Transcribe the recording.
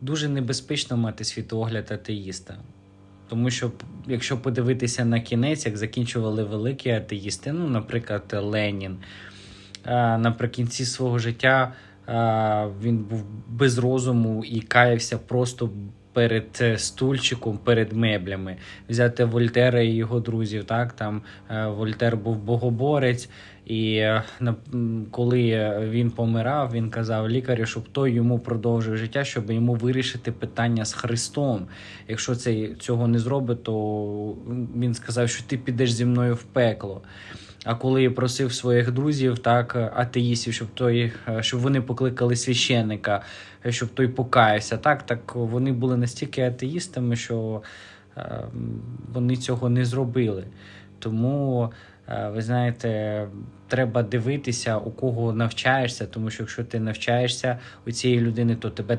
дуже небезпечно мати світогляд атеїста. Тому що, якщо подивитися на кінець, як закінчували великі атеїсти, ну, наприклад, Ленін, наприкінці свого життя він був без розуму і каявся просто перед стульчиком, перед меблями. Взяти Вольтера і його друзів. Так? Там е, Вольтер був богоборець, і е, коли він помирав, він казав лікарю, щоб той йому продовжив життя, щоб йому вирішити питання з Христом. Якщо це цього не зробить, то він сказав, що ти підеш зі мною в пекло. А коли просив своїх друзів, так, атеїстів, щоб той, е, щоб вони покликали священника, е, щоб той покаявся, так, так вони були настільки атеїстами, що вони цього не зробили. Тому, ви знаєте, треба дивитися, у кого навчаєшся, тому що якщо ти навчаєшся у цієї людини, то тебе